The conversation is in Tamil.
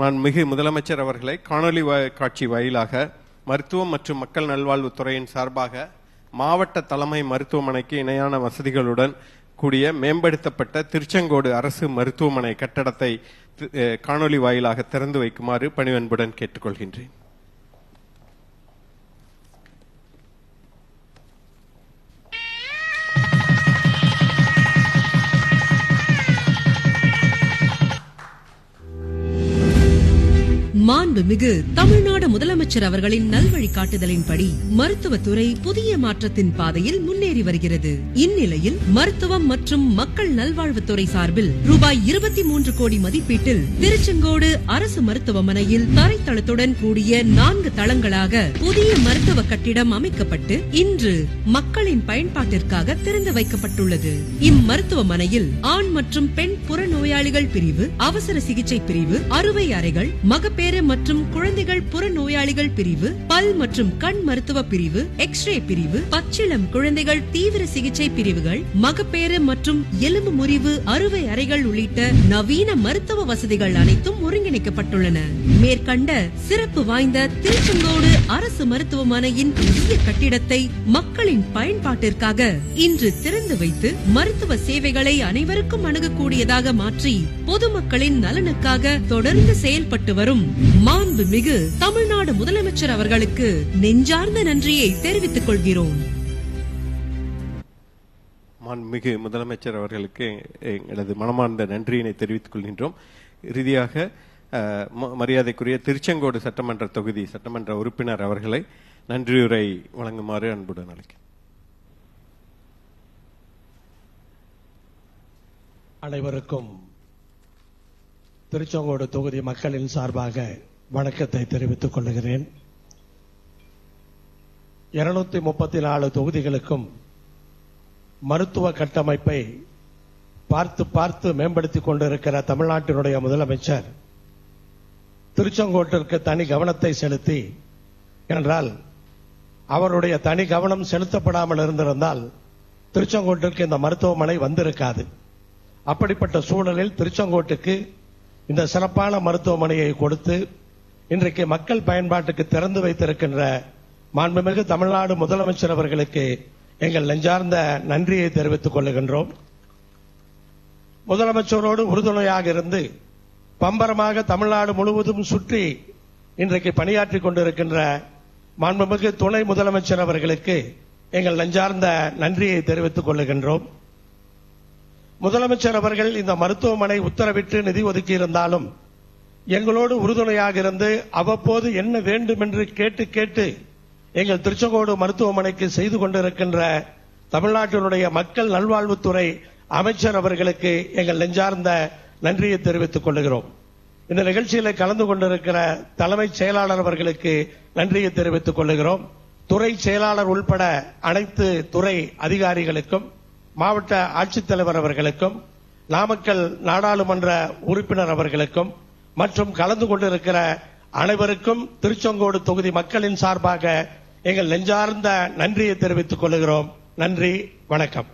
நான் மிகு முதலமைச்சர் அவர்களை காணொலி காட்சி வாயிலாக மருத்துவம் மற்றும் மக்கள் நல்வாழ்வுத்துறையின் சார்பாக மாவட்ட தலைமை மருத்துவமனைக்கு இணையான வசதிகளுடன் கூடிய மேம்படுத்தப்பட்ட திருச்செங்கோடு அரசு மருத்துவமனை கட்டடத்தை காணொலி வாயிலாக திறந்து வைக்குமாறு பணிவன்புடன் கேட்டுக்கொள்கின்றேன். மாண்புமிகு தமிழ்நாடு முதலமைச்சர் அவர்களின் நல்வழிகாட்டுதலின்படி மருத்துவத்துறை புதிய மாற்றத்தின் பாதையில் முன்னேறி வருகிறது. இந்நிலையில் மருத்துவம் மற்றும் மக்கள் நல்வாழ்வுத்துறை சார்பில் ரூபாய் இருபத்தி மூன்று கோடி மதிப்பீட்டில் திருச்செங்கோடு அரசு மருத்துவமனையில் தரைத்தளத்துடன் கூடிய நான்கு தளங்களாக புதிய மருத்துவ கட்டிடம் அமைக்கப்பட்டு இன்று மக்களின் பயன்பாட்டிற்காக திறந்து வைக்கப்பட்டுள்ளது. இம்மருத்துவமனையில் ஆண் மற்றும் பெண் புறநோயாளிகள் பிரிவு அவசர சிகிச்சை பிரிவு அறுவை அறைகள் மகப்பேறு மற்றும் குழந்தைகள் புறநோயாளிகள் பிரிவு பல் மற்றும் கண் மருத்துவ பிரிவு எக்ஸ்ரே பிரிவு பச்சிளம் குழந்தைகள் தீவிர சிகிச்சை பிரிவுகள் மகப்பேறு மற்றும் எலும்பு முறிவு அறுவை அறைகள் உள்ளிட்ட நவீன மருத்துவ வசதிகள் அனைத்தும் ஒருங்கிணைக்கப்பட்டுள்ளன. மேற்கண்ட சிறப்பு வாய்ந்த திருச்செங்கோடு அரசு மருத்துவமனையின் புதிய கட்டிடத்தை மக்களின் பயன்பாட்டிற்காக இன்று திறந்து வைத்து மருத்துவ சேவைகளை அனைவருக்கும் அணுகக்கூடியதாக மாற்றி பொதுமக்களின் நலனுக்காக தொடர்ந்து செயல்பட்டு வரும். மாண்புமிகு தமிழ்நாடு முதலமைச்சர் அவர்களுக்கு நெஞ்சார்ந்த நன்றியை தெரிவித்துக் கொள்கிறோம். மாண்புமிகு முதலமைச்சர் அவர்களுக்கு எங்களது மனமார்ந்த நன்றியினை தெரிவித்துக் கொள்கின்றோம். இறுதியாக மரியாதைக்குரிய திருச்செங்கோடு சட்டமன்ற தொகுதி சட்டமன்ற உறுப்பினர் அவர்களை நன்றியுரை வழங்குமாறு அன்புடன் அழைக்கிறேன். அனைவருக்கும் திருச்செங்கோடு தொகுதி மக்களின் சார்பாக வணக்கத்தை தெரிவித்துக் கொள்கிறேன். இருநூத்தி முப்பத்தி நாலு தொகுதிகளுக்கும் மருத்துவ கட்டமைப்பை பார்த்து பார்த்து மேம்படுத்திக் கொண்டிருக்கிற தமிழ்நாட்டினுடைய முதலமைச்சர் திருச்செங்கோட்டிற்கு தனி கவனத்தை செலுத்தி என்றால் அவருடைய தனி கவனம் செலுத்தப்படாமல் இருந்திருந்தால் திருச்செங்கோட்டிற்கு இந்த மருத்துவமனை வந்திருக்காது. அப்படிப்பட்ட சூழலில் திருச்செங்கோட்டுக்கு இந்த சிறப்பான மருத்துவமனையை கொடுத்து இன்றைக்கு மக்கள் பயன்பாட்டுக்கு திறந்து வைத்திருக்கின்ற மாண்புமிகு தமிழ்நாடு முதலமைச்சர் அவர்களுக்கு எங்கள் நெஞ்சார்ந்த நன்றியை தெரிவித்துக் கொள்ளுகின்றோம் முதலமைச்சரோடு உறுதுணையாக இருந்து பம்பரமாக தமிழ்நாடு முழுவதும் சுற்றி இன்றைக்கு பணியாற்றிக் கொண்டிருக்கின்ற மாண்புமிகு துணை முதலமைச்சர் அவர்களுக்கு எங்கள் நெஞ்சார்ந்த நன்றியை தெரிவித்துக் கொள்ளுகின்றோம் முதலமைச்சர் அவர்கள் இந்த மருத்துவமனை உத்தரவிட்டு நிதி ஒதுக்கி இருந்தாலும் எங்களோடு உறுதுணையாக இருந்து அவ்வப்போது என்ன வேண்டும் என்று கேட்டு கேட்டு எங்கள் திருச்செங்கோடு மருத்துவமனைக்கு செய்து கொண்டிருக்கின்ற தமிழ்நாட்டினுடைய மக்கள் நல்வாழ்வுத்துறை அமைச்சர் அவர்களுக்கு எங்கள் நெஞ்சார்ந்த நன்றியை தெரிவித்துக் கொள்கிறோம் இந்த நிகழ்ச்சியில கலந்து கொண்டிருக்கிற தலைமைச் செயலாளர் அவர்களுக்கு நன்றியை தெரிவித்துக் கொள்கிறோம் துறை செயலாளர் உள்பட அனைத்து துறை அதிகாரிகளுக்கும் மாவட்ட ஆட்சித்தலைவர் அவர்களுக்கும் நாமக்கல் நாடாளுமன்ற உறுப்பினர் அவர்களுக்கும் மற்றும் கலந்து கொண்டிருக்கிற அனைவருக்கும் திருச்செங்கோடு தொகுதி மக்களின் சார்பாக எங்கள் நெஞ்சார்ந்த நன்றியை தெரிவித்துக் கொள்கிறோம். நன்றி வணக்கம்.